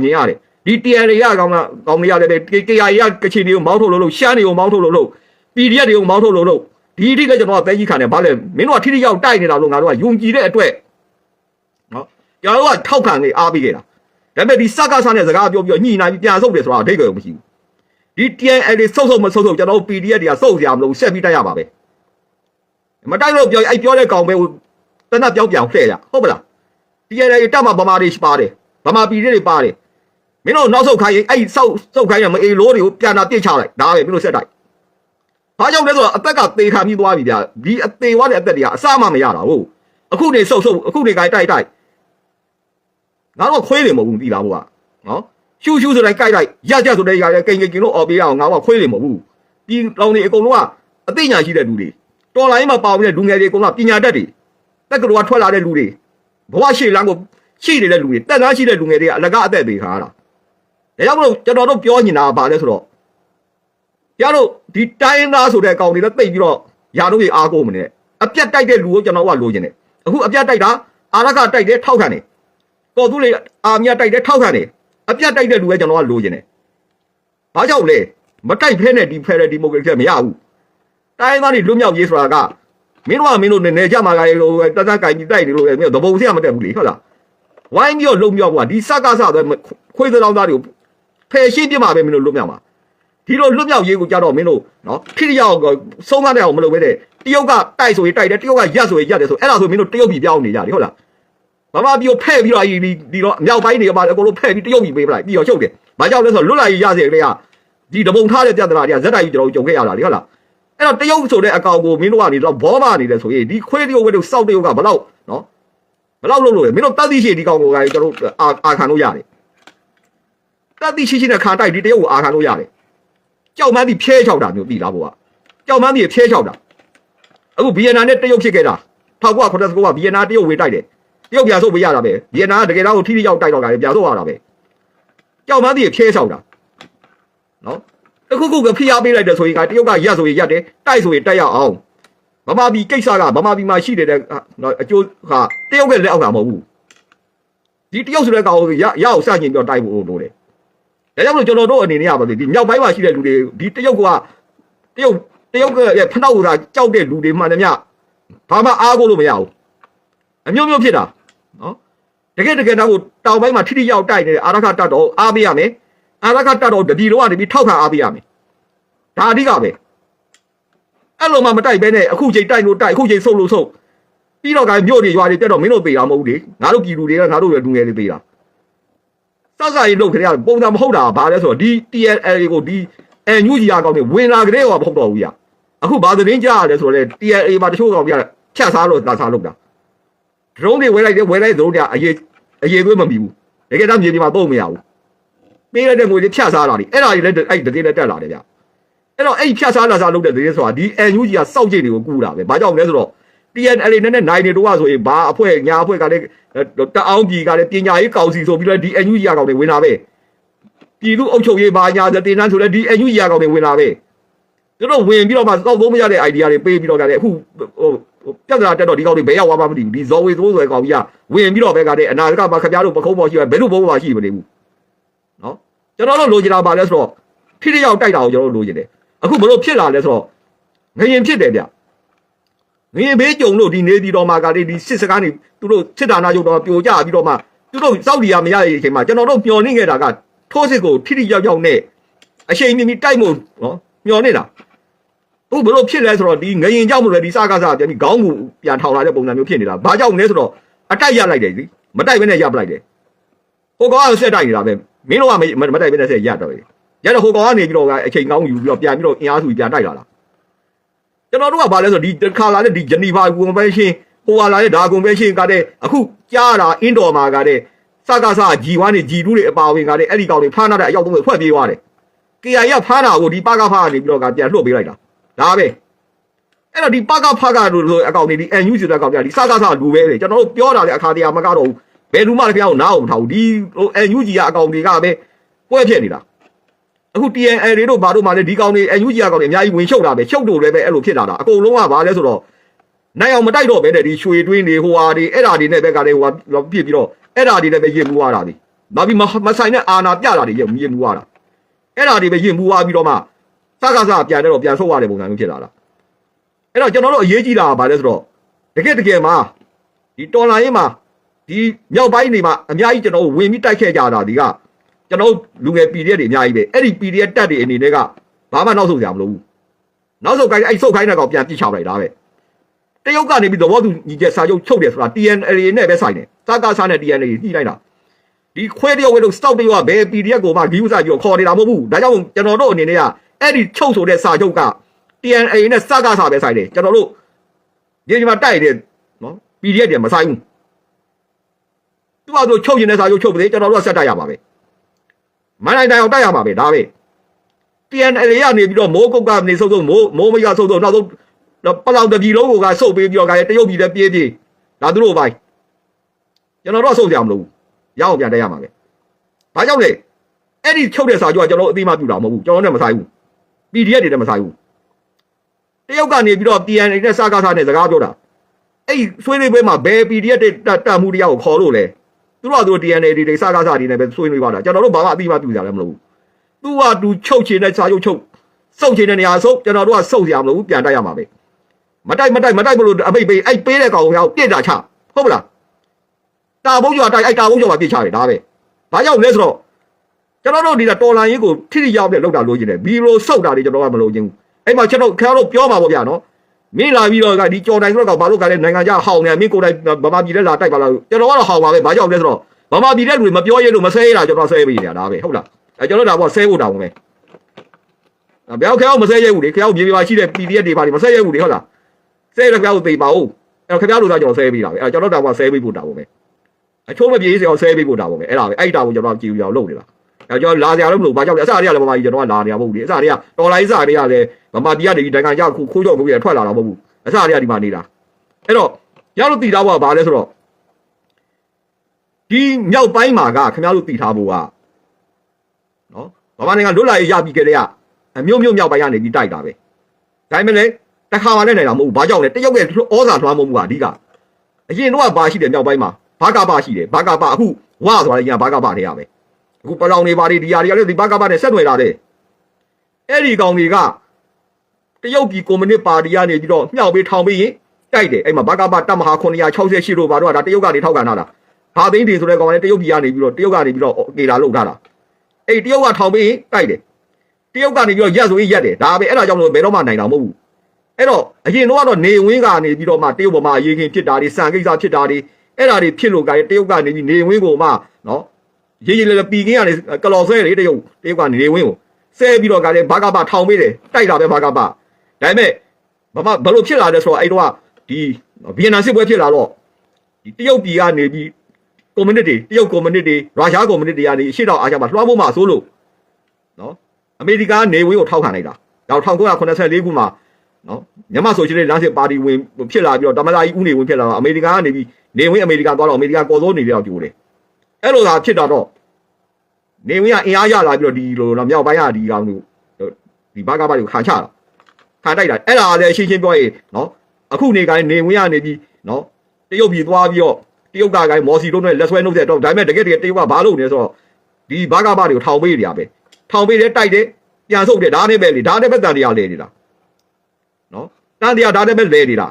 မြင်ရတယ်ဒီ TN တွေကကောင်းတာကောင်းနေရတယ်ပဲ KKR ရကချင်တွေကိုမောင်းထုတ်လို့လို့ရှမ်းတွေကိုမောင်းထုတ်လို့လို့ PDF တွေကိုမောင်းထုတ်လို့လို့ဒီအထိကကျွန်တော်ကပဲကြီးခံတယ်ဗာလဲမင်းတို့ကထိထိရောက်တိုက်နေတာလို့ငါတို့ကယုံကြည်တဲ့အတွက်နော်ကျွန်တော်တို့ကထောက်ခံနေအားပေးခဲ့တာဒါပေမဲ့ဒီစကားဆာနဲ့စကားပြောပြီးညှိနှိုင်းပြီးပြန်ဆုပ်တယ်ဆိုတာအဓိပ္ပာယ်မရှိဘူးဒီ TNL တွေဆုပ်ဆုပ်မဆုပ်ဆုပ်ကျွန်တော်တို့ PDF တွေကစုပ်ကြမလို့ဆက်ပြီးတိုက်ရပါပဲမတိုက်လို့ပြောအဲ့ပြောတဲ့ကောင်ပဲတနက်ပြောင်းပြောင်းလှည့်ရဟုတ်ပလား TNL တွေတက်မှာဗမာတွေပါတယ်ဗမာ PDF တွေပါတယ် မင်းတို့နောက်ဆုတ်ခိုင်းရင်အဲ့စောက်ဆုတ်ခိုင်းရမအေလိုးတွေကိုပြန်လာပြစ်ချလိုက်ဒါပဲမင်းတို့ဆက်တိုက်ဘာကြောင့်လဲဆိုတော့အသက်ကသေခံပြီးသွားပြီဗျာဒီအသေးသွားတဲ့အသက်တွေကအစမှမရတာဟုတ်အခုနေဆုတ်ဆုတ်အခုနေကြိုက်တိုက်တိုက်ငါတို့ခွေးတယ်မဟုတ်ဘူးဒီလားဘုရားနော်ရှူရှူဆိုတိုင်းကြိုက်တိုက်ရက်ရက်ဆိုတိုင်းရရကိန်ကိန်လို့អော်ပေးရအောင်ငါကခွေးတယ်မဟုတ်ဘူးဒီလောင်တွေအကုန်လုံးကအသိဉာဏ်ရှိတဲ့လူတွေတော်လိုင်းမှာပါဝင်တဲ့လူငယ်တွေအကုန်လုံးပညာတတ်တွေတက်ကတော်ကထွက်လာတဲ့လူတွေဘဝရှေ့လမ်းကိုရှိနေတဲ့လူတွေတက်သားရှိတဲ့လူငယ်တွေကအလကားအသက်သေးခါတာ ဒါကြောင့်မလို့ကျွန်တော်တို့ပြောနေတာကဘာလဲဆိုတော့ကျတို့ဒီတိုင်းသားဆိုတဲ့ကောင်တွေလည်းတိတ်ပြီးတော့ယာတို့ကြီးအားကိုးမနေအပြတ်တိုက်တဲ့လူကိုကျွန်တော်ကလိုချင်တယ်အခုအပြတ်တိုက်တာအာရခတိုက်တယ်ထောက်ခံတယ်ကော်သူလေးအာမြတ်တိုက်တယ်ထောက်ခံတယ်အပြတ်တိုက်တဲ့လူပဲကျွန်တော်ကလိုချင်တယ်ဘာကြောင့်လဲမတိုက်ဖဲနဲ့ဒီဖဲတဲ့ဒီမိုကရေစီကမရဘူးတိုင်းသားတွေလွတ်မြောက်ရေးဆိုတာကမင်းတို့ကမင်းတို့နေနေကြမှာကလေးလို့တသက်ကင်ကြီးတိုက်နေလို့လည်းမင်းတို့သဘုံစရမတက်ဘူးလေဟုတ်လားဝိုင်းပြီးတော့လုံမြောက်ကွာဒီစကားစဆိုခွေးသောင်းသားတွေကို ဖယ်ရှင်းပြမှာပဲမင်းတို့လွတ်မြောက်မှာဒီလိုလွတ်မြောက်ရေးကိုကြတော့မင်းတို့နော်ခိရိယာကိုဆုံးမတဲ့အောင်မလုပ်ဘဲတဲ့တရုတ်ကတိုက်ဆိုရင်တိုက်တယ်တရုတ်ကရက်ဆိုရင်ရက်တယ်ဆိုအဲ့ဒါဆိုမင်းတို့တရုတ်ပြည်ပြောင်းနေကြတယ်ဟုတ်လားမမပြီးတော့ဖဲ့ပြီးတော့ဒီဒီတော့မြောက်ပိုင်းတွေကပါအကုန်လုံးဖဲ့ပြီးတရုတ်ပြည်ပေးပလိုက်ပြီးတော့ချုပ်တယ်ဘာကြောင့်လဲဆိုတော့လွတ်လာရေးရစေကလေးကဒီတပုံထားတဲ့ပြဿနာတွေကဇက်တိုက်ကြီးကျွန်တော်ကြုံခဲ့ရတာလေဟုတ်လားအဲ့တော့တရုတ်ဆိုတဲ့အကောင်ကိုမင်းတို့ကနေတော့ဘောမနေတယ်ဆိုရင်ဒီခွေးတရုတ်ဝဲတို့စောက်တရုတ်ကဘလောက်နော်ဘလောက်လုပ်လို့လဲမင်းတို့တတ်သိရှိဒီကောင်ကိုကကျွန်တော်အာအာခံလို့ရတယ် တတ်သိရှိရှိနဲ့ခါတိုက်ဒီတရုတ်ကိုအာခံလို့ရတယ်ကြောက်မန်းဒီဖျဲချောက်တာမျိုးသိလားဘို့ကကြောက်မန်းဒီဖျဲချောက်တာအခုဗီယက်နာနဲ့တရုတ်ဖြစ်ခဲ့တာ1989ကဗီယက်နာတရုတ်ဝေတိုက်တယ်တရုတ်ပြန်ဆုတ်ပေးရတာပဲဗီယက်နာကတကယ်တော့ထိထိရောက်တိုက်တော့တာလေပြန်ဆုတ်ရတာပဲကြောက်မန်းဒီဖျဲချောက်တာနော်တခုခုကဖိအားပေးလိုက်တယ်ဆိုရင်ကတရုတ်ကရက်ဆိုရင်ရက်တယ်တိုက်ဆိုရင်တိုက်ရအောင်ဗမာပြည်ကိစ္စကဗမာပြည်မှာရှိတယ်နော်အကျိုးဟာတရုတ်ရဲ့လက်အောက်ကမဟုတ်ဘူးဒီတရုတ်ဆိုတဲ့ကောင်ကိုရရအောင်စတင်ပြီးတော့တိုက်ဖို့လိုတယ် ဒါကြောင့်မလို့ကျွန်တော်တို့အနေနဲ့ကပါလေဒီမြောက်ပိုင်းမှာရှိတဲ့လူတွေဒီတရုတ်ကတရုတ်တရုတ်ရဲ့ဖနှောက်ကကြောက်တဲ့လူတွေမှန်တယ်မြဘာမှအားကိုးလို့မရဘူးအမျိုးမျိုးဖြစ်တာနော်တကယ်တကယ်တော့တောင်ပိုင်းမှာထိထိရောက်တိုက်နေတဲ့အာရခတတ်တော်အားပေးရမယ်အာရခတတ်တော်တပြည်လုံးကနေပြီးထောက်ခံအားပေးရမယ်ဒါအဓိကပဲအဲ့လိုမှမတိုက်ဘဲနဲ့အခုချိန်တိုက်လို့တိုက်အခုချိန်ဆုပ်လို့ဆုပ်ပြီးတော့ကမြို့တွေရွာတွေတက်တော့မင်းတို့ပေတာမဟုတ်ဘူးလေငါတို့ပြည်သူတွေကငါတို့ရဲ့လူငယ်တွေပေတာ စစရေးလုပ်ခရပုံစံမဟုတ်တာဘာလဲဆိုတော့ဒီ TNL ကိုဒီ NUG ရကောင်းနေဝင်လာကြတဲ့ဟောမဟုတ်တော့ဘူးရအခုဘာသတင်းကြားရလဲဆိုတော့လေ TNL မှာတချို့ကောင်ပြဖြတ်စားလို့လာစားလုပ်တာ drone တွေဝဲလိုက်တယ်ဝဲလိုက် drone တွေအရေးအရေးသွေးမမီဘူးတကယ်တော့မြေပြင်မှာပုံမရဘူးပေးလိုက်တဲ့ငွေတွေဖြတ်စားတာလေအဲ့ဒါတွေလည်းအဲ့သတင်းနဲ့တက်လာတယ်ဗျအဲ့တော့အဲ့ဖြတ်စားလာစားလုပ်တဲ့သတင်းဆိုတာဒီ NUG ကစောက်ကြည့်တွေကိုကူးတာပဲဘာကြောင့်လဲဆိုတော့ TNL နဲ့နဲ့နိုင်နေတော့ဆိုရင်ဘာအဖွဲ့ညာအဖွဲ့ကလည်းတအောင်ပြည်ကလည်းပညာရေးကောင်စီဆိုပြီးတော့ဒီ NUG ရကောင်တွေဝင်လာပဲပြည်သူအုပ်ချုပ်ရေးဘာညာတင်တန်းဆိုလည်းဒီ NUG ရကောင်တွေဝင်လာပဲသူတို့ဝင်ပြီးတော့မှစောက်သုံးမရတဲ့ idea တွေပေးပြီးတော့ကလည်းအခုဟိုပြဿနာတက်တော့ဒီကောင်တွေဘယ်ရောက်သွားမှမသိဘူးဒီဇော်ဝေသိုးဆိုတဲ့ကောင်ကြီးကဝင်ပြီးတော့ပဲကလည်းအနာဂတ်မှာခင်ဗျားတို့ပခုံးပေါ်ရှိရဘယ်လိုဘုံပေါ်ရှိမနေဘူးနော်ကျွန်တော်တို့လိုချင်တာပါလဲဆိုတော့ထိထိရောက်တိုက်တာကိုကျွန်တော်တို့လိုချင်တယ်အခုဘလို့ဖြစ်လာလဲဆိုတော့ငရင်ဖြစ်တယ်ဗျ ငရင်ဘေးကြုံလို့ဒီနေပြည်တော်မှာကလေးဒီစစ်စကားနေသူတို့စစ်တာနာရုပ်တော်ပြိုကျပြီးတော့မှသူတို့စောက်ဒီယာမရတဲ့အချိန်မှာကျွန်တော်တို့မျောနေခဲ့တာကထိုးစစ်ကိုထိထိရောက်ရောက်နဲ့အချိန်မီမီတိုက်မို့နော်မျောနေတာသူဘလို့ဖြစ်လဲဆိုတော့ဒီငရင်ကြောက်မို့လဲဒီစကားစားပြန်ပြီးခေါင်းမူပြန်ထောင်လာတဲ့ပုံစံမျိုးဖြစ်နေတာဘာကြောင့်လဲဆိုတော့အတိုက်ရလိုက်တယ်ဒီမတိုက်ဘဲနဲ့ရပလိုက်တယ်ဟိုကောင်ကဆက်တိုက်နေတာပဲမင်းတို့ကမတိုက်ဘဲနဲ့ဆက်ရတော့တယ်ရတော့ဟိုကောင်ကနေပြီးတော့အချိန်ကောင်းယူပြီးတော့ပြန်ပြီးတော့အင်အားစုပြန်တိုက်လာတာ ကျွန်တော်တို့ကဘာလဲဆိုတော့ဒီတစ်ခါလာတဲ့ဒီဂျနီဗာကွန်ဗင်းရှင်းဟိုဟာလာတဲ့ဒါကွန်ဗင်းရှင်းကတဲ့အခုကြားတာအင်ဒေါ်မှာကတဲ့စကားစား G1 နဲ့ G2 တွေအပါဝင်ကတဲ့အဲ့ဒီကောင်တွေဖမ်းထားတဲ့အယောက်သုံးဖွဲ့ပြေးသွားတယ်။ KI ကဖမ်းတာကိုဒီပကဖကနေပြီးတော့ကပြန်လှုပ်ပေးလိုက်တာ။ဒါပဲ။အဲ့တော့ဒီပကဖကလို့ဆိုအကောင်တွေဒီ NU ဆိုတဲ့ကောင်တွေဒီစကားစားလူပဲလေကျွန်တော်တို့ပြောတာလေအခါတရမကတော့ဘူး။ဘယ်လူမှလည်းပြောင်းနားအောင်မထားဘူး။ဒီဟို NU ကြီးကအကောင်တွေကပဲပွဲဖြစ်နေတာ။ အခု TNL တွေတို့ဘာတို့မှလည်းဒီကောင်တွေ UG ကောင်တွေအများကြီးဝင်ရှုပ်တာပဲရှုပ်တို့လည်းပဲအဲ့လိုဖြစ်လာတာအကုန်လုံးကဘာလဲဆိုတော့နိုင်အောင်မတိုက်တော့ပဲတဲ့ဒီရွှေတွင်းတွေဟိုဟာတွေအဲ့ဓာတွေနဲ့ပဲကလည်းဟိုဟာပြစ်ပြီးတော့အဲ့ဓာတွေနဲ့ပဲရင်မှုရတာဒီနောက်ပြီးမမဆိုင်တဲ့အာနာပြတာတွေရမြင်မှုရတာအဲ့ဒါတွေပဲရင်မှုသွားပြီးတော့မှစကားစပြန်တော့ပြန်ဆုတ်ရတဲ့ပုံစံမျိုးဖြစ်လာတာအဲ့တော့ကျွန်တော်တို့အရေးကြီးတာကဘာလဲဆိုတော့တကယ်တကယ်မှာဒီတော်လိုင်းရင်မှာဒီမြောက်ပိုင်းနေမှာအများကြီးကျွန်တော်ဝင်ပြီးတိုက်ခဲ့ကြတာဒီက ကျွန်တော်လူငယ် PDF တွေအများကြီးပဲအဲ့ဒီ PDF တက်တွေအနေနဲ့ကဘာမှနောက်ဆုတ်ကြမလို့ဘူးနောက်ဆုတ်ခိုင်းအဲ့ဆုတ်ခိုင်းတဲ့ကောင်ပြန်ပြစ်ချလိုက်တာပဲတရုတ်ကနေပြီးသဘောတူညီချက်စာချုပ်ချုပ်တယ်ဆိုတာ TNL နဲ့ပဲဆိုင်တယ်စကားစားနဲ့ TNL ညှိလိုက်တာဒီခွဲတရုတ်ဝဲလို့ stock တရုတ်ကဘယ် PDF ကိုမှဂီးဥစားပြီးတော့ခေါ်နေတာမဟုတ်ဘူးဒါကြောင့်ကျွန်တော်တို့အနေနဲ့ကအဲ့ဒီချုပ်ဆိုတဲ့စာချုပ်က TNA နဲ့စကားစာပဲဆိုင်တယ်ကျွန်တော်တို့ဒီဒီမှာတိုက်တယ်နော် PDF တွေမဆိုင်ဘူးသူကဆိုချုပ်ရင်တဲ့စာချုပ်ချုပ်ပါလေကျွန်တော်တို့ကဆက်တိုက်ရပါပဲ မနိုင်တိုင်အောင်တိုက်ရပါပဲဒါပဲ TNA ရနေပြီးတော့မိုးကုတ်ကနေစုပ်စုပ်မိုးမိုးမရစုပ်စုပ်နောက်ဆုံးပလောင်တပြည်လုံးကိုကစုပ်ပေးပြီးတော့ကတရုတ်ပြည်လည်းပြေးပြေးဒါသူတို့ပိုင်းကျွန်တော်တို့ကစုပ်ကြမလို့ဘူးရအောင်ပြန်တက်ရမှာပဲ။ဘာကြောင့်လဲ။အဲ့ဒီချုပ်တဲ့စာချုပ်ကကျွန်တော်အသိမှပြုတာမဟုတ်ဘူး။ကျွန်တော်နဲ့မဆိုင်ဘူး။ PDF တွေနဲ့မဆိုင်ဘူး။တရုတ်ကနေပြီးတော့ TNA နဲ့စကားစားနဲ့စကားပြောတာ။အဲ့ဒီဆွေးနွေးပွဲမှာဘယ် PDF တွေတတ်တတ်မှုတရားကိုခေါ်လို့လဲ။ သူတို့ကသူတို့ TNA တွေတွေစကားစားတွေနဲ့ပဲဆွေးနွေးပါတာ။ကျွန်တော်တို့ဘာမှအသိမှပြုကြလည်းမလို့ဘူး။သူကသူချုပ်ချင်တဲ့စာချုပ်ချုပ်စုပ်ချင်တဲ့နေရာစုပ်ကျွန်တော်တို့ကစုပ်ရမလို့ဘူးပြန်တက်ရမှာပဲ။မတိုက်မတိုက်မတိုက်မလို့အမိတ်ပေးအဲ့ပေးတဲ့ကောင်ကိုပြစ်တာချဟုတ်မလား။တာဘုံကျော်တိုက်အဲ့တာဘုံကျော်မှာပြစ်ချတယ်ဒါပဲ။ဘာကြောင့်လဲဆိုတော့ကျွန်တော်တို့ဒီကတော်လန်ရေးကိုထိထိရောက်တဲ့လောက်တာလို့ကျင်တယ်ဘီလိုစောက်တာတွေကျွန်တော်ကမလုပ်ချင်းဘူးအဲ့မှာကျွန်တော်ခင်ဗျားတို့ပြောမှာပေါ့ဗျာနော် မင်းလာပြီးတော့ကဒီကြော်တိုင်ဆိုတော့ကဘာလို့ကလည်းနိုင်ငံခြားဟောင်းနေမင်းကိုယ်တိုင်ဗမာပြည်ထဲလာတိုက်ပါလားကျွန်တော်ကတော့ဟောင်းပါပဲဘာကြောင့်လဲဆိုတော့ဗမာပြည်ထဲလူတွေမပြောရလို့မဆဲရတာကျွန်တော်ဆဲပေးနေတာဒါပဲဟုတ်လားအဲကျွန်တော်ဒါပေါ့ဆဲဖို့တောင်းပဲဘယ်အောင်ခင်ဗျားမဆဲရဘူးလေခင်ဗျားမြေပြပါရှိတဲ့ PDF တွေပါလေမဆဲရဘူးလေဟုတ်လားဆဲရခင်ဗျားကိုသိပါဦးအဲ့ခင်ဗျားတို့ကကျွန်တော်ဆဲပေးတာပဲအဲကျွန်တော်ဒါပေါ့ဆဲပေးဖို့တောင်းပဲအချိုးမပြေးစေအောင်ဆဲပေးဖို့တောင်းပဲအဲ့ဒါပဲအဲ့ဒါကိုကျွန်တော်ကြည့်ပြီးအောင်လုပ်နေတာ အဲကျွန်တော်လာစရာတော့မလိုဘာကြောင့်လဲအစတွေကလည်းဗမာပြည်ကျွန်တော်ကလာနေရမဟုတ်ဘူးလေအစတွေကတော်လိုင်းစတွေကလည်းဗမာပြည်ကနေဒီနိုင်ငံကြောက်ခုခိုးကြောက်ကိုပြထွက်လာတာမဟုတ်ဘူးအစတွေကဒီမှာနေတာအဲ့တော့ရလို့တည်ထားဖို့ကဘာလဲဆိုတော့ဒီမြောက်ပိုင်းမှာကခင်ဗျားတို့တည်ထားဖို့ကနော်ဗမာနိုင်ငံလွတ်လာရေးရပြီးကြတဲ့ကအမျိုးမျိုးမြောက်ပိုင်းကနေပြီးတိုက်တာပဲဒါပေမဲ့လည်းတစ်ခါမှလည်းနိုင်တာမဟုတ်ဘူးဘာကြောင့်လဲတရုတ်ရဲ့ဩဇာထွားမှုကအဓိကအရင်တော့ဘာရှိတယ်မြောက်ပိုင်းမှာဘာကဘာရှိတယ်ဘာကဘာအခုဝါဆိုတာရင်ဘာကဘာတွေရပဲ အခုပလောင်နေပါလေဒီຢာတွေကလည်းဒီဘက်ကဘနဲ့ဆက်နွယ်လာတယ်အဲ့ဒီကောင်တွေကတရုတ်ပြည်ကွန်မြူနစ်ပါတီကနေပြီးတော့မြှောက်ပေးထောင်ပေးရင်တိုက်တယ်အဲ့မှာဘက်ကဘတပ်မဟာ968တို့ဘာတို့ကဒါတရုတ်ကနေထောက်ခံထားတာဟာသိန်းတွေဆိုတဲ့ကောင်ကလည်းတရုတ်ပြည်ကနေပြီးတော့တရုတ်ကနေပြီးတော့ကေလာလောက်ထားတာအဲ့တရုတ်ကထောင်ပေးရင်တိုက်တယ်တရုတ်ကနေပြီးတော့ရက်ဆိုရင်ရက်တယ်ဒါပဲအဲ့ဒါကြောင့်လို့ဘယ်တော့မှနိုင်တာမဟုတ်ဘူးအဲ့တော့အရင်တော့ကတော့နေဝင်းကနေပြီးတော့မှတရုတ်ဗမာအရေးခင်ဖြစ်တာတွေစံကိစ္စဖြစ်တာတွေအဲ့ဒါတွေဖြစ်လို့ကတရုတ်ကနေပြီးနေဝင်းကိုမှနော် ရေးရေးလဲလဲပီကင်းကနေကလော်ဆဲလေတရုတ်တရုတ်ကနေဝင်းကိုဆဲပြီးတော့ကလည်းဘာကပါထောင်ပေးတယ်တိုက်တာပဲဘာကပါဒါပေမဲ့ဘာမှဘလို့ဖြစ်လာလဲဆိုတော့အဲ့တော့ဒီဗီယက်နမ်စစ်ပွဲဖြစ်လာတော့ဒီတရုတ်ပြည်ကနေပြီးကွန်မြူနတီတရုတ်ကွန်မြူနတီရုရှားကွန်မြူနတီကနေအရှိတောင်အားကျမှာလွှမ်းမိုးမှာဆိုလို့နော်အမေရိကန်ကနေဝင်းကိုထောက်ခံလိုက်တာဒါ1984ခုမှာနော်မြန်မာဆိုရှယ်လစ်လမ်းစစ်ပါတီဝင်ဖြစ်လာပြီးတော့တမလာကြီးဦးနေဝင်ဖြစ်လာတော့အမေရိကန်ကနေပြီးနေဝင်းအမေရိကန်သွားတော့အမေရိကန်ကော်စိုးနေတော့ကြိုးတယ်အဲ့လိုသာဖြစ်တော့တော့ နေဝင်ကအင်အားရလာပြီးတော့ဒီလိုတော့မြောက်ပိုင်းကဒီကောင်ကိုဒီဘကဘတွေကိုခါချတာခါတိုက်တာအဲ့ဒါလည်းရှင်းရှင်းပြောရင်နော်အခုနေကိုင်းနေဝင်ကနေပြီးနော်တရုတ်ပြည်သွားပြီးတော့တရုတ်ကကိုင်းမော်စီတို့နဲ့လက်ဆွဲနှုတ်တဲ့တော့ဒါပေမဲ့တကယ်တကယ်တရုတ်ကဘာလုပ်နေလဲဆိုတော့ဒီဘကဘတွေကိုထောင်ပေးနေရပဲထောင်ပေးတယ်တိုက်တယ်ပြန်ဆုတ်တယ်ဒါနဲ့ပဲလေဒါနဲ့ပဲတန်တရားလဲနေတာနော်တန်တရားဒါနဲ့ပဲလဲနေတာ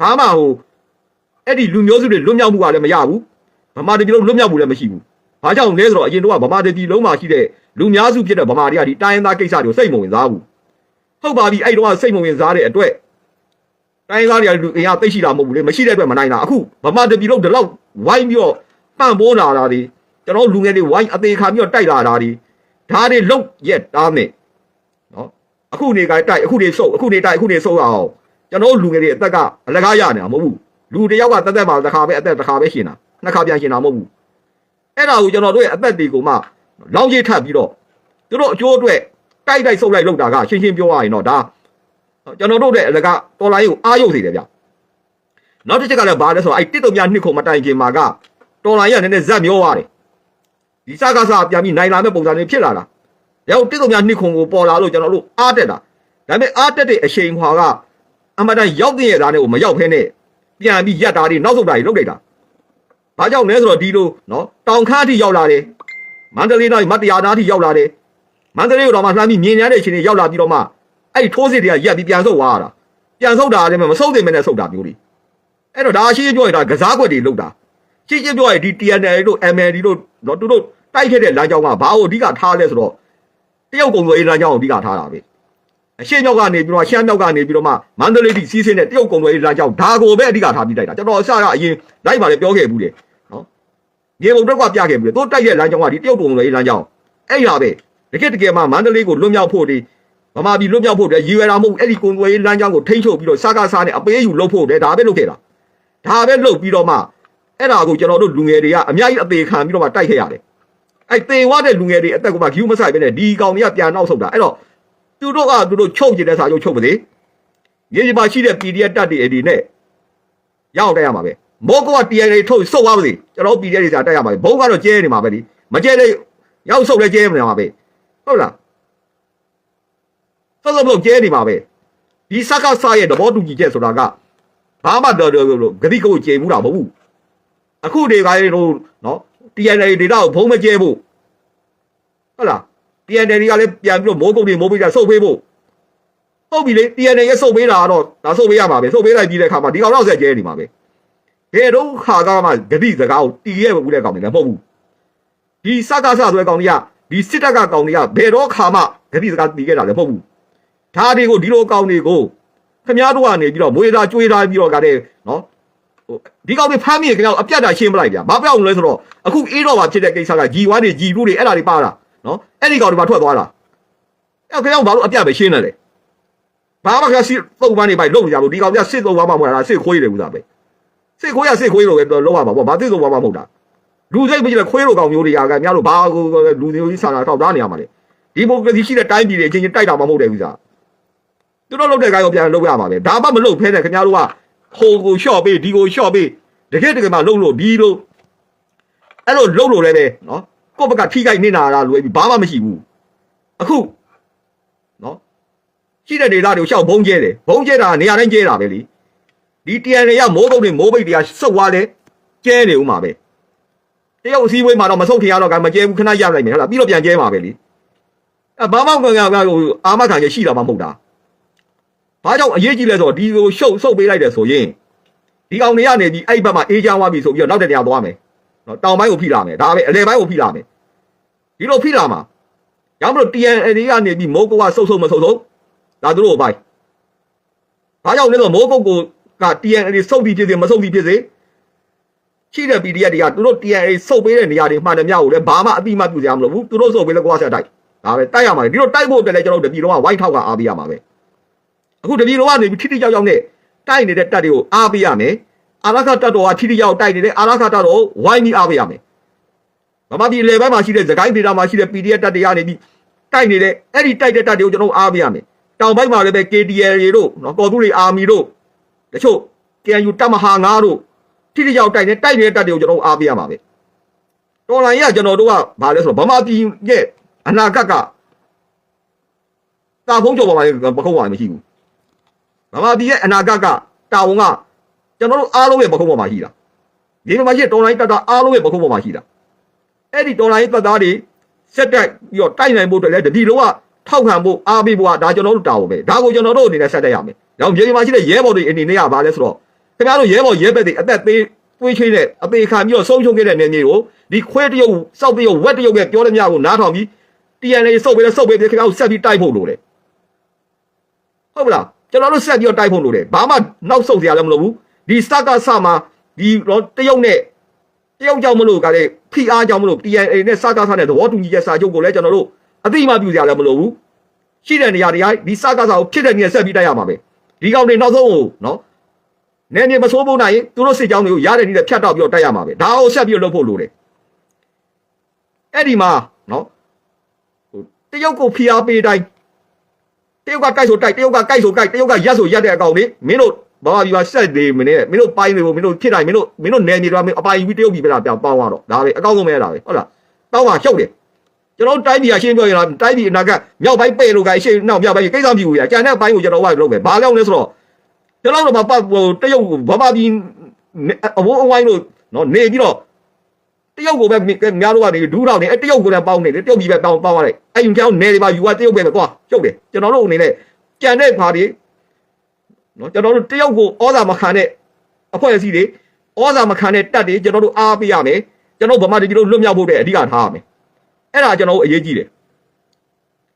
ဘာမှဟိုအဲ့ဒီလူမျိုးစုတွေလွတ်မြောက်မှုကလည်းမရဘူးဗမာတပြည်လုံးလွတ်မြောက်မှုလည်းမရှိဘူး။ ဘာကြောင့်လဲဆိုတော့အရင်တော့ဗမာတပြည်လုံးမှာရှိတဲ့လူများစုဖြစ်တဲ့ဗမာတွေကဒီတိုင်းရင်းသားကိစ္စတွေကိုစိတ်မဝင်စားဘူး။ဟုတ်ပါပြီအဲ့ဒီတော့စိတ်မဝင်စားတဲ့အတွက်တိုင်းရင်းသားတွေကလူအင်အားသိရှိတာမဟုတ်ဘူးလေမရှိတဲ့အတွက်မနိုင်တာအခုဗမာတပြည်လုံးဒီလောက်ဝိုင်းပြီးတော့ပန့်ပိုးလာတာတွေကျွန်တော်လူငယ်တွေဝိုင်းအသေးခံပြီးတော့တိုက်လာတာတွေဒါတွေလုံးရက်တားမယ်နော်အခုနေကတိုက်အခုနေဆုပ်အခုနေတိုက်အခုနေဆုပ်အောင်ကျွန်တော်လူငယ်တွေအသက်ကအလကားရနေတာမဟုတ်ဘူးလူတယောက်ကတက်တက်မှာတစ်ခါပဲအသက်တစ်ခါပဲရှင်တာနှစ်ခါပြန်ရှင်တာမဟုတ်ဘူး အဲ့ဒါကိုကျွန်တော်တို့ရဲ့အသက်တွေကိုမှလောင်းရိပ်ထပ်ပြီးတော့သူတို့အကျိုးအတွက်တိုက်တိုက်ဆုပ်လိုက်လောက်တာကရှင်းရှင်းပြောရရင်တော့ဒါကျွန်တော်တို့ရဲ့အလကတော်လိုင်းကိုအားရုပ်စေတယ်ဗျနောက်တစ်ချက်ကလည်းဘာလဲဆိုတော့အဲ့တစ်တုံများနှစ်ခုမတိုင်ခင်မှာကတော်လိုင်းရနည်းနည်းဇက်မျောသွားတယ်ဒီစကားစားပြန်ပြီးနိုင်လာမဲ့ပုံစံမျိုးဖြစ်လာတာဒါကိုတစ်တုံများနှစ်ခုကိုပေါ်လာလို့ကျွန်တော်တို့အားတက်တာဒါပေမဲ့အားတက်တဲ့အချိန်ခွာကအမတန်ရောက်တဲ့ရသားနဲ့ကိုမရောက်ဖဲနဲ့ပြန်ပြီးရက်တာတွေနောက်ဆုတ်တာတွေလုပ်လိုက်တာ ဘာဘာကြောင့်လဲဆိုတော့ဒီလိုနော်တောင်ခါအထိရောက်လာတယ်မန္တလေးတိုင်းမတရားသားအထိရောက်လာတယ်မန္တလေးကိုတော့မှလှမ်းပြီးမြင်ရတဲ့အချိန်တွေရောက်လာပြီးတော့မှအဲ့ဒီထိုးစစ်တွေကရက်ပြီးပြန်ဆုတ်သွားရတာပြန်ဆုတ်တာလည်းမဆုတ်သေးမနဲ့ဆုတ်တာမျိုးတွေအဲ့တော့ဒါအရှိပြောရင်ဒါကစားကွက်တွေလုတ်တာရှင်းရှင်းပြောရင်ဒီ TNL တို့ MLD တို့နော်သူတို့တိုက်ခဲ့တဲ့လမ်းကြောင်းကဘာကိုအဓိကထားလဲဆိုတော့တရုတ်ကုန်သွယ်ရေးလမ်းကြောင်းကိုအဓိကထားတာပဲအရှေ့မြောက်ကနေပြီးတော့ရှမ်းမြောက်ကနေပြီးတော့မှမန္တလေးတိစီးစင်းတဲ့တရုတ်ကုန်သွယ်ရေးလမ်းကြောင်းဒါကိုပဲအဓိကထားပြီးတိုက်တာကျွန်တော်အစကအရင်လိုက်ပါလေပြောခဲ့ဘူးတယ်နော် မြေပုံတော့ကပြခဲ့ဘူးလေသူတိုက်ရဲ့လမ်းကြောင်းကဒီတရုတ်ကုန်သွယ်ရေးလမ်းကြောင်းအဲ့ရပဲတကယ်တကယ်မှမန္တလေးကိုလွတ်မြောက်ဖို့ဒီဗမာပြည်လွတ်မြောက်ဖို့တည်းရည်ရွယ်တာမဟုတ်အဲ့ဒီကုန်သွယ်ရေးလမ်းကြောင်းကိုထိန်းချုပ်ပြီးတော့စကားစားနဲ့အပေးယူလုပ်ဖို့တည်းဒါပဲလုပ်ခဲ့တာဒါပဲလုပ်ပြီးတော့မှအဲ့ဒါကိုကျွန်တော်တို့လူငယ်တွေကအများကြီးအသေးခံပြီးတော့မှတိုက်ခဲ့ရတယ်အဲ့သေဝတဲ့လူငယ်တွေအသက်ကမှဂယူးမဆိုင်ပဲနဲ့ဒီကောင်တွေကပြန်နောက်ဆုတ်တာအဲ့တော့သူတို့ကသူတို့ချုပ်ကျင်တဲ့စာချုပ်ချုပ်ပါစေ။ရေဒီမှာရှိတဲ့ PDF တက်တွေအဒီနဲ့ရအောင်တက်ရမှာပဲ။ မောကောက TNA ထုတ်စုပ်သွားပါစေ။ကျွန်တော် PDF တွေစာတက်ရမှာပဲ။ဘုံကတော့ကျဲနေမှာပဲဒီ။မကျဲတဲ့ရောက်စုပ်လည်းကျဲနေမှာပဲ။ဟုတ်လား။စုပ်စုပ်စုပ်ကျဲနေမှာပဲ။ဒီစကားစားရဲ့သဘောတူညီချက်ဆိုတာကဘာမှတော့တော့ဂတိကိုကျေမှုတာမဟုတ်ဘူး။အခုတွေကလည်းတို့နော် TNA ဒေတာကိုဘုံမကျဲဖို့ဟုတ်လား TNL တွေကလည်းပြန်ပြီးတော့မိုးကုတ်တွေမိုးပိတ်တာစုပ်ပေးဖို့ဟုတ်ပြီလေ TNL ရဲ့စုပ်ပေးတာကတော့ဒါစုပ်ပေးရမှာပဲစုပ်ပေးလိုက်ပြီးတဲ့အခါမှာဒီကောင်တော့ဆက်ကျဲနေမှာပဲ ဘယ်တော့ခါကမှဂတိစကားကိုတီးရဲ့ဘူးတဲ့ကောင်တွေလည်းမဟုတ်ဘူးဒီစကားဆဆိုတဲ့ကောင်တွေကဒီစစ်တပ်ကကောင်တွေကဘယ်တော့ခါမှဂတိစကားတီးခဲ့တာလည်းမဟုတ်ဘူးဒါတွေကိုဒီလိုကောင်တွေကိုခမားတို့ကနေပြီးတော့မွေးသားကျွေးသားပြီးတော့ကတဲ့နော်ဟိုဒီကောင်တွေဖမ်းမိရင်ခင်ဗျားအပြတ်တာရှင်းမလိုက်ဗျာမပြောင်းလို့လဲဆိုတော့အခုအေးတော့ပါဖြစ်တဲ့ကိစ္စက G1 တွေ G2 တွေအဲ့ဒါတွေပါတာနော်အဲ့ဒီကောင်တွေပါထွက်သွားတာအဲ့ခင်ဗျားဘာလို့အပြတ်ပဲရှင်းနေလဲဘာမှခါစစ်သုံးပန်းနေပိုက်လုံကြလို့ဒီကောင်ကစစ်သုံးပန်းမှမဟုတ်တာစစ်ခွေးတယ်ဦးသားပဲ စစ်ခွေးရစစ်ခွေးလို့ပဲလောက်ရမှာပေါ့ဘာစစ်သုံးပန်းမှမဟုတ်တာလူစိတ်မကြည့်လဲခွေးလိုကောင်မျိုးတွေကကများလို့ဘာကိုလူမျိုးကြီးဆန္ဒထောက်ထားနေရမှာလေဒီမိုကရေစီရှိတဲ့တိုင်းပြည်တွေအချင်းချင်းတိုက်တာမှမဟုတ်တယ်ဦးသားသူတို့လုပ်တဲ့ကောင်ပြန်လုပ်ရမှာပဲဒါမှမလုပ်ဖဲနဲ့ခင်ဗျားတို့ကဟိုကိုလျှော့ပေးဒီကိုလျှော့ပေးတကယ်တကယ်မှလုပ်လို့ဒီလိုအဲ့လိုလုပ်လို့လည်းပဲနော်ကိုယ့်ဘက်ကထိခိုက်နေတာလားလို့ဘာမှမရှိဘူးအခုနော်ရှိတဲ့ဒေတာတွေကိုရှောက်ဘုံကျဲတယ်ဘုံကျဲတာကနေရာတိုင်းကျဲတာပဲလी ဒီ TN တွေကမိုးကုတ်တွေမိုးပိတ်တွေကစုပ်သွားလဲကျဲနေဦးမှာပဲတယောက်အစည်းအဝေးမှာတော့မဆုတ်ထင်ရတော့ကမကျဲဘူးခဏရလိုက်မယ်ဟုတ်လားပြီးတော့ပြန်ကျဲမှာပဲလीအဲဘာမှမကကဟိုအာမခံရရှိတာမှမဟုတ်တာဘာကြောင့်အရေးကြီးလဲဆိုတော့ဒီကိုရှုပ်ဆုပ်ပေးလိုက်တယ်ဆိုရင်ဒီကောင်တွေကနေပြီးအဲ့ဘက်မှာအေးချမ်းသွားပြီဆိုပြီးတော့နောက်တဲ့နေရာသွားမယ်နော်တောင်ပိုင်းကိုဖိလာမယ်ဒါပဲအလယ်ပိုင်းကိုဖိလာမယ်ဒီလိုဖိလာမှာရောင်းမလို့ TNL တွေကနေပြီးမိုးကုတ်ကစုပ်စုပ်မစုပ်စုပ်ဒါသူတို့ကိုပိုင်းဘာကြောင့်လဲဆိုတော့မိုးကုတ်ကို က TNL တွေစုပ်ပြီးဖြစ်စေမစုပ်ပြီးဖြစ်စေရှိတဲ့ PDF တွေကသူတို့ TNL စုပ်ပေးတဲ့နေရာတွေမှန်တယ်များကိုလည်းဘာမှအတိမပြုစရာမလိုဘူးသူတို့စုပ်ပေးလဲကိုကဆက်တိုက်ဒါပဲတိုက်ရမှာလေဒီလိုတိုက်ဖို့အတွက်လည်းကျွန်တော်တို့တပြည်လုံးကဝိုင်းထောက်ကအားပေးရမှာပဲအခုတပြည်လုံးကနေပြီးထိထိကြောက်ကြောက်နဲ့တိုက်နေတဲ့တပ်တွေကိုအားပေးရမယ်အာရခတပ်တော်ကထိထိရောက်တိုက်နေတဲ့အာရခတပ်တော်ကိုဝိုင်းပြီးအားပေးရမယ်ဗမာပြည်လေဘက်မှာရှိတဲ့သခိုင်းဒေတာမှာရှိတဲ့ PDF တပ်တွေကနေပြီးတိုက်နေတဲ့အဲ့ဒီတိုက်တဲ့တပ်တွေကိုကျွန်တော်အားပေးရမယ်တောင်ဘက်မှာလည်းပဲ KTL တွေတို့နော်ကော်တူတွေအာမီတို့ တချို့ KNU တပ်မဟာ9တို့ထိထိရောက်တိုက်နေတိုက်နေတဲ့တပ်တွေကိုကျွန်တော်အားပေးရမှာပဲတော်လိုင်းရကျွန်တော်တို့ကဘာလဲဆိုတော့ဗမာပြည်ရဲ့အနာဂတ်ကတာဖုံးကျော်ပေါ်မှာပခုံးပါမရှိဘူးဗမာပြည်ရဲ့အနာဂတ်ကတာဝန်ကကျွန်တော်တို့အားလုံးရဲ့ပခုံးပေါ်မှာရှိတာဒီမှာရှိတော်လိုင်းတက်တာအားလုံးရဲ့ပခုံးပေါ်မှာရှိတာအဲ့ဒီတော်လိုင်းတက်သားတွေစက်တက်ပြီးတော့တိုက်နိုင်ဖို့အတွက်လည်းတတိလုံးကထောက်ခံဖို့အားပေးဖို့ကဒါကျွန်တော်တို့တာဝန်ပဲဒါကိုကျွန်တော်တို့အနေနဲ့ဆက်တက်ရမယ်။ နောက်မြေပြင်မှာရှိတဲ့ရဲဘော်တွေအနေနဲ့ကဘာလဲဆိုတော့ခင်ဗျားတို့ရဲဘော်ရဲဘက်တွေအသက်သေးသွေးချွေးနဲ့အသေးခံပြီးတော့ဆုံးရှုံးခဲ့တဲ့နေမျိုးကိုဒီခွဲတရုပ်စောက်တရုပ်ဝက်တရုပ်ရဲ့ပြောတဲ့များကိုနားထောင်ပြီး TNA စုပ်ပေးလဲစုပ်ပေးပြီးခင်ဗျားတို့ဆက်ပြီးတိုက်ဖို့လိုတယ်။ဟုတ်ပလားကျွန်တော်တို့ဆက်ပြီးတော့တိုက်ဖို့လိုတယ်ဘာမှနောက်ဆုတ်စရာလည်းမလိုဘူးဒီစကဆမှာဒီတော့တရုတ်နဲ့တရုတ်ကြောင့်မလို့ကလည်းဖိအားကြောင့်မလို့ TNA နဲ့စကဆနဲ့သဘောတူညီချက်စာချုပ်ကိုလည်းကျွန်တော်တို့အတိအမှပြုစရာလည်းမလိုဘူးရှိတဲ့နေရာတွေဒီစကဆကိုဖြစ်တဲ့နေရာဆက်ပြီးတိုက်ရမှာပဲ ဒီကောင်တွေနောက်ဆုံးကိုနော်နေနေမဆိုးဖို့နိုင်ရင်သူတို့စစ်ကြောင်းတွေကိုရတဲ့နေ့နဲ့ဖြတ်တော့ပြီးတော့တိုက်ရမှာပဲဒါအောင်ဆက်ပြီးတော့လုပ်ဖို့လိုတယ်အဲ့ဒီမှာနော်ဟိုတရုတ်ကိုဖိအားပေးတိုင်းတရုတ်ကတိုက်ဆိုတိုက်တရုတ်ကကြိုက်ဆိုကြိုက်တရုတ်ကရက်ဆိုရက်တဲ့အကောင်လေးမင်းတို့ဘာမှပြပါဆက်နေမနေမင်းတို့ပိုင်းနေဖို့မင်းတို့ဖြစ်နိုင်မင်းတို့မင်းတို့နယ်မြေတော့မင်းအပိုင်ယူပြီးတရုတ်ပြည်ပြတာပြောင်းပေါင်းသွားတော့ဒါပဲအကောင်းဆုံးပဲဒါပဲဟုတ်လားတောင်းပါရှုပ်တယ် ကျွန်တော်တိုင်းပြည်အရှင်းပြောရင်တော့တိုင်းပြည်အနာကမြောက်ပိုင်းပဲ့လို့ကအရှင်းနောက်မြောက်ပိုင်းကိစ္စမပြဘူးရကျန်တဲ့ဘိုင်းကိုကျွန်တော်ဝိုင်းလုပ်မယ်ဘာလို့လဲဆိုတော့ကျွန်တော်တို့မှာပတ်ဟိုတရုတ်ဗမာပြည်အဘိုးအဝိုင်းလို့နော်နေပြီးတော့ရုတ်ကိုပဲများတော့ကနေဒူးတော့နေအဲတရုတ်ကိုလည်းပေါင်းနေတယ်တရုတ်ပြည်ပဲပေါင်းပေါင်းရတယ်အဲ့ယူကြောင်းနေတွေပါယူကတရုတ်ပဲပဲသွားကျုပ်တယ်ကျွန်တော်တို့အနေနဲ့ကြံတဲ့ခါဒီနော်ကျွန်တော်တို့တရုတ်ကိုဩဇာမခံတဲ့အဖွဲ့အစည်းတွေဩဇာမခံတဲ့တပ်တွေကျွန်တော်တို့အားပေးရမယ်ကျွန်တော်ဗမာတွေကျွန်တော်လွတ်မြောက်ဖို့တဲ့အဓိကထားရမယ် အဲ့ဒါကျွန်တော်တို့အရေးကြီးတယ်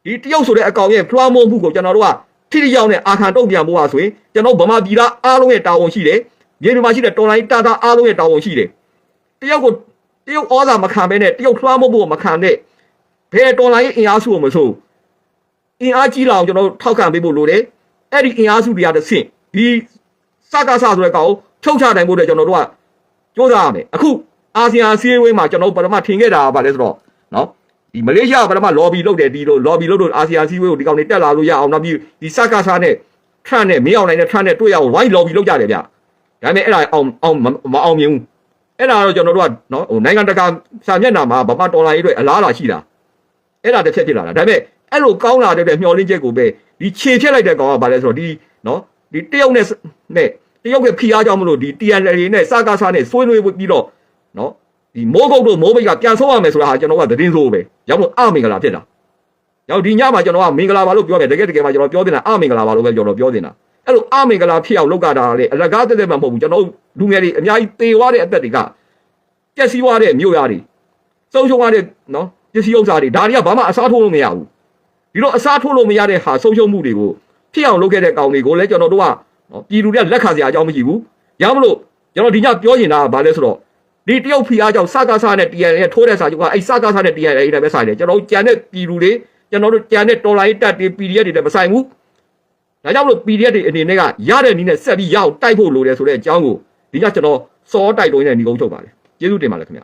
ဒီတရုတ်ဆိုတဲ့အကောင်ရဲ့ဖလွှမ်းမိုးမှုကိုကျွန်တော်တို့ကထိထိရောက်နဲ့အာခံတုံ့ပြန်ဖို့ဟာဆိုရင်ကျွန်တော်ဗမာပြည်သားအားလုံးရဲ့တာဝန်ရှိတယ်မြေပြင်မှာရှိတဲ့တော်လိုင်းတာတာအားလုံးရဲ့တာဝန်ရှိတယ်တရုတ်ကိုတရုတ်ဩဇာမခံဘဲနဲ့တရုတ်ဖလွှမ်းမိုးဖို့မခံတဲ့ဘယ်တော်လိုင်းအင်အားစုကိုမဆိုအင်အားကြီးလာအောင်ကျွန်တော်တို့ထောက်ခံပေးဖို့လိုတယ်အဲ့ဒီအင်အားစုတွေကတဆင့်ဒီစကားဆဆိုတဲ့ကောင်ကိုထုတ်ချနိုင်ဖို့အတွက်ကျွန်တော်တို့ကကြိုးစားရမယ်အခုအာဆီယံအစည်းအဝေးမှာကျွန်တော်တို့ပထမထင်ခဲ့တာကဘာလဲဆိုတော့နော် ဒီမလေးရှားကပထမ lobby လုပ်တယ်ဒီလို lobby လုပ်လို့အာဆီယံအစည်းအဝေးကိုဒီကောင်တွေတက်လာလို့ရအောင်နောက်ပြီးဒီစကားဆနဲ့ထရန့်နဲ့မင်းအောင်နိုင်နဲ့ထရန့်နဲ့တွေ့ရအောင် wide lobby လုပ်ကြတယ်ဗျဒါပေမဲ့အဲ့ဒါအောင်အောင်မအောင်မြင်ဘူးအဲ့ဒါတော့ကျွန်တော်တို့ကနော်ဟိုနိုင်ငံတကာစာမျက်နှာမှာဗမာဒေါ်လာရေးအတွက်အလားအလာရှိတာအဲ့ဒါတစ်ချက်ဖြစ်လာတာဒါပေမဲ့အဲ့လိုကောင်းလာတဲ့မျောလင်းချက်ကိုပဲဒီခြေဖြတ်လိုက်တဲ့ကောင်ကဘာလဲဆိုတော့ဒီနော်ဒီတရုတ်နဲ့နဲ့တရုတ်ရဲ့ဖိအားကြောင့်မလို့ဒီ TNL နဲ့စကားစားနဲ့ဆွေးနွေးပြီးတော့နော် ဒီမိုးကုတ်တို့မိုးပိတ်ကပြန်ဆုံးရမယ်ဆိုတာဟာကျွန်တော်ကသတင်းဆိုးပဲရောက်လို့အမင်္ဂလာဖြစ်တာရောက်ဒီညမှာကျွန်တော်ကမင်္ဂလာပါလို့ပြောတယ်တကယ်တကယ်မှာကျွန်တော်ပြောတင်တာအမင်္ဂလာပါလို့ပဲကျွန်တော်ပြောတင်တာအဲ့လိုအမင်္ဂလာဖြစ်အောင်လုပ်ကြတာလေအလကားတက်တက်မှမဟုတ်ဘူးကျွန်တော်လူငယ်တွေအများကြီးသေသွားတဲ့အသက်တွေကပျက်စီးသွားတဲ့မြို့ရားတွေဆုံးရှုံးသွားတဲ့နော်ပစ္စည်းဥစ္စာတွေဒါတွေကဘာမှအစားထိုးလို့မရဘူးဒီလိုအစားထိုးလို့မရတဲ့ဟာဆုံးရှုံးမှုတွေကိုဖြစ်အောင်လုပ်ခဲ့တဲ့ကောင်တွေကိုလည်းကျွန်တော်တို့ကနော်ပြည်သူတွေကလက်ခံစရာအကြောင်းမရှိဘူးရမလို့ကျွန်တော်ဒီညပြောနေတာကဘာလဲဆိုတော့ ဒီတရုတ်ဖီအားကြောင့်စကားစားနဲ့ TNL နဲ့ထိုးတဲ့စာချုပ်ကအဲ့စကားစားနဲ့ TNL တွေနဲ့ပဲဆိုင်တယ်ကျွန်တော်တို့ကြံတဲ့ပြည်သူတွေကျွန်တော်တို့ကြံတဲ့တော်လိုင်းတက်တွေ PDF တွေနဲ့မဆိုင်ဘူးဒါကြောင့်မလို့ PDF တွေအနေနဲ့ကရတဲ့နည်းနဲ့ဆက်ပြီးရအောင်တိုက်ဖို့လိုတယ်ဆိုတဲ့အကြောင်းကိုဒီညကျွန်တော်စောတိုက်တွန်းနေတဲ့ညီကုန်းထုတ်ပါတယ်ကျေးဇူးတင်ပါတယ်ခင်ဗျ